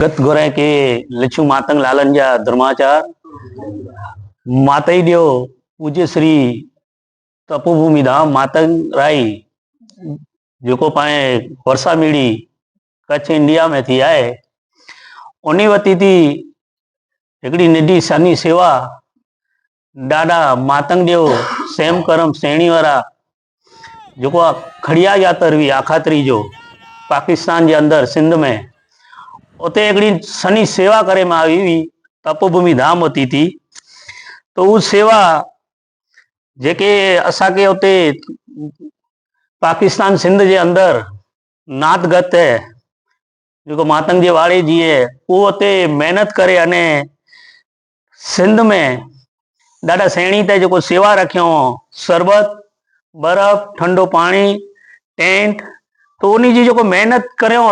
गत गोरे के लच्छू मातंग लालन जा धर्माचार माताई देव पूज्य श्री तपोभूमि धाम मातंग राई जेको पाए वर्षा मीड़ी कच्छ इंडिया में थी आहे उन वती थी हिकिड़ी निढी सनी सेवा ॾाढा मातंग देव सेम करम सेणी वारा जेको आहे खड़िया यातर हुई आखातरी जो पाकिस्तान जे अंदरि सिंध में उते हिकिड़ी सनी सेवा करे मां आई हुई तपोभूमि धाम होती थी तो उहा सेवा जेके असांखे उते पाकिस्तान सिंध जे अंदरि नातगत है जेको मातंग जे वाड़े जी आहे उहो उते महिनत करे अने सिंध में ॾाढा सेणी ते जेको सेवा रखियो शरबत बर्फ़ ठंडो पाणी टेंट तो उन जी जेको महिनत करियो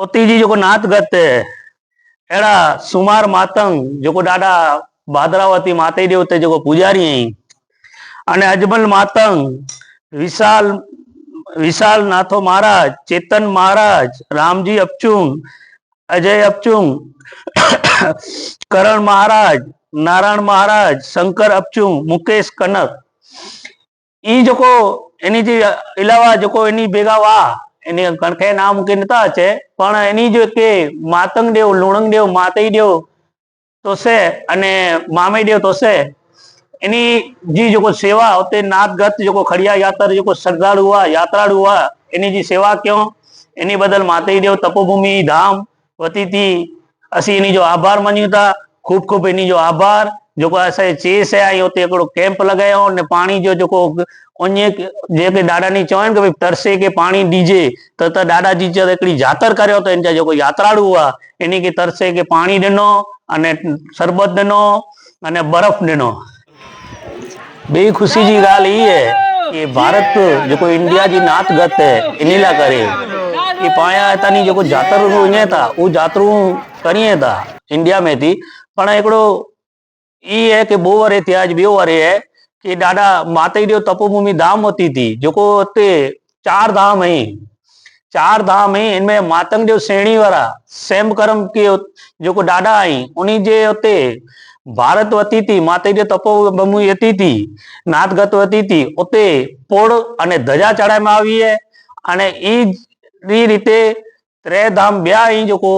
उते उते जी जेको नातगत अहिड़ा सुमार मातंग जेको ॾाढा भादरावती माते जे उते जेको पुॼारी आहीं अने अजमल मातंग विशाल विशाल नाथो महाराज चेतन महाराज रामजी अपचुंग अजय अपचुंग करण महाराज नारायण महाराज शंकर अपचुंग मुकेश कनक ई जेको इन जे अलावा जेको इन એની કણખે ના મૂકીને તો છે, પણ એની જો કે માતંગ દેવ, લુણંગ દેવ, માતઈ દેવ તો છે અને મામઈ દેવ તો છે. એની જે જોકો સેવા હોતે નાદગત જોકો ખડિયા યાત્રા જોકો શ્રદ્ધાળુ હુઆ યાત્રાળુ હુઆ એની જે સેવા ક્યો? એની બદલ માતઈ દેવ, તપોભૂમિ, ધામ, વતીથી, અસી એની જો આભાર માન્યું હતા ખૂબ ખૂબ એની જો આભાર. जेको असांजे चेस आहे ऐं उते हिकिड़ो कैंप लॻायो अने पाणी जो जेको उन जेके ॾाॾानी चवनि कि भई तरसे खे पाणी ॾिजे त त ॾाॾा जी जद हिकिड़ी जातर करियो त इन जा जेको यात्रालू हुआ इन खे तरसे खे पाणी ॾिनो अने शरबत ॾिनो अने बर्फ़ ॾिनो ॿी ख़ुशी जी ॻाल्हि ई आहे कि भारत जेको इंडिया जी नातगत आहे इन लाइ करे कि पाया हितां जेको जातर वञे था उहो जातरूं करीए था इंडिया में थी पण हिकिड़ो ई आहे कि ॿो वरे थिया अॼु ॿियो वरे आहे कि ॾाढा माता जो तपोभूमि धाम होती थी जेको हुते चार धाम आहिनि चार धाम आहिनि इनमें मातंग जो श्रेणी वारा सेम करम के जेको ॾाढा आहिनि उन्ही जे हुते भारत वती थी माता जो तपोभूमि वती थी નાથગત વતી હતી ઉતે પોળ અને ધજા ચડાવવામાં આવી છે અને ઈ ઈ રીતે ત્રે ધામ બ્યા અહીં જોકો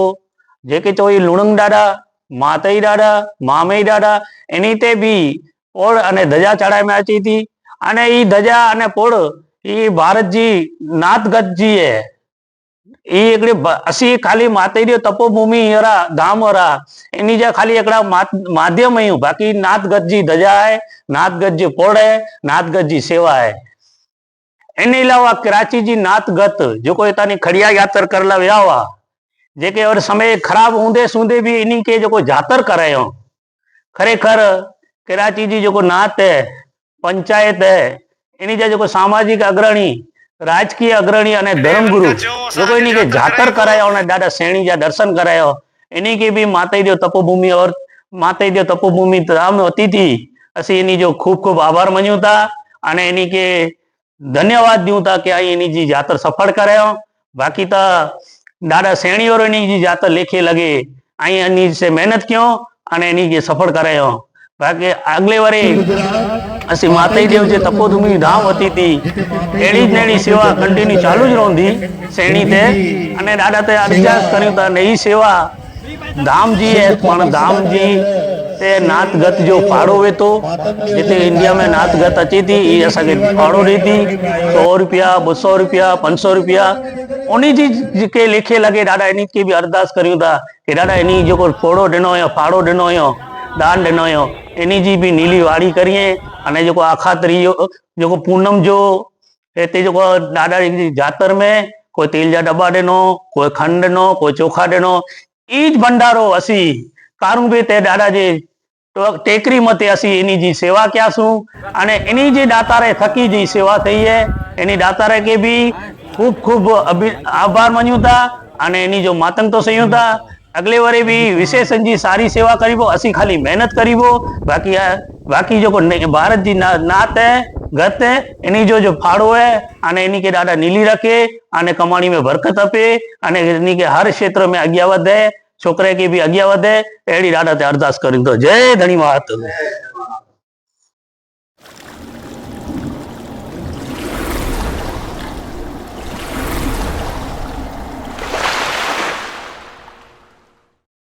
જેકે ચો ઈ લુણંગ मातई ॾाॾा मामई ॾाॾा इन ते बि पोड़ अने धजा चढ़ाए में अचे थी अने ई धजा अने पोड़ ई भारत जी नातगत जी है ई हिकिड़ी असीं खाली मातई जो तपोभूमि हींअर आहे धाम वारा इन जा खाली हिकिड़ा माध्यम आहियूं बाक़ी नातगत जी धजा आहे नातगत जी पोड़ आहे नातगत जी सेवा आहे इन अलावा कराची जी नातगत जेको हितां जी खड़िया यात्रा करला विया हुआ जेके और समय ख़राब हूंदे सूंदे बि इन खे जेको जातर करायो ख़रेखर कराची जी जेको नात है पंचायत है इन जा जेको सामाजिक अग्रणी राजकीय अग्रणी अने धर्मगुरु जेको इन खे जातर करायो अने ॾाढा सेणी जा दर्शन करायो इन खे बि माता जो तपोभूमि और माता जो तपोभूमि धाम होती थी असीं इन जो खूब खूब आभार मञूं था अने इन खे धन्यवाद ॾियूं था की आई इन जी जातर सफल करायो बाक़ी त દાદા શ્રેણીઓની જે જાતર લેખે લગે અહીં એની છે મહેનત ક્યો અને એની જે સફળ કરાયો. બાકી આગલે વરે અસી માતાજી દેવ જે તપોભૂમિ ધામ હતી હતી એડી જ એની સેવા કન્ટિન્યુ ચાલુ જ રોંધી શ્રેણી તે. અને દાદા તે અરજાસ કર્યું તા ને એ સેવા धामजी है पण धाम जी ते नात गत जो पाड़ो वे तो जिते इंडिया में नात गत अचे थी ये असांखे पाड़ो ॾे थी सौ रुपया ॿ सौ रुपया पंज सौ रुपया उन जी जेके लेखे लॻे ॾाढा इन खे बि अरदास करियूं था कि ॾाढा इन जेको फोड़ो ॾिनो हुयो फाड़ो ॾिनो हुयो दान ॾिनो हुयो इन जी बि नीली वाड़ी करिए अने जेको आखातरी जो जेको पूनम जो हिते जेको ॾाढा जी जातर में कोई तेल जा दॿा ॾिनो कोई खंडु ॾिनो कोई चोखा ॾिनो ई જ ભંડારો અસી કારુંભી તે દાદા જે તો- ટેકરી મતે અસી એની જી સેવા ક્યાસું અને એની જે દાતારે થકી જી સેવા થઈ હે એની દાતારે કે બી ખૂબ ખૂબ આભાર માન્યું હતા અને એની જો માતંગ તો સહી હતા અગલે વરે બી વિશેષનજી સારી સેવા કરીબો અસી ખાલી મહેનત કરીબો બાકી આ, બાકી જો ભારત જી નાત હે, ગત હે, એની જો જો ફાળો હે, અને એની કે દાદા નીલી રખે, અને કમાણી મે બરકત આપે, અને એની કે હર ક્ષેત્ર મે અગ્યા વધે છોકરા કે બી અગ્યા વધે એડી દાદા તે અરદાસ કરી તો જય ધણી માત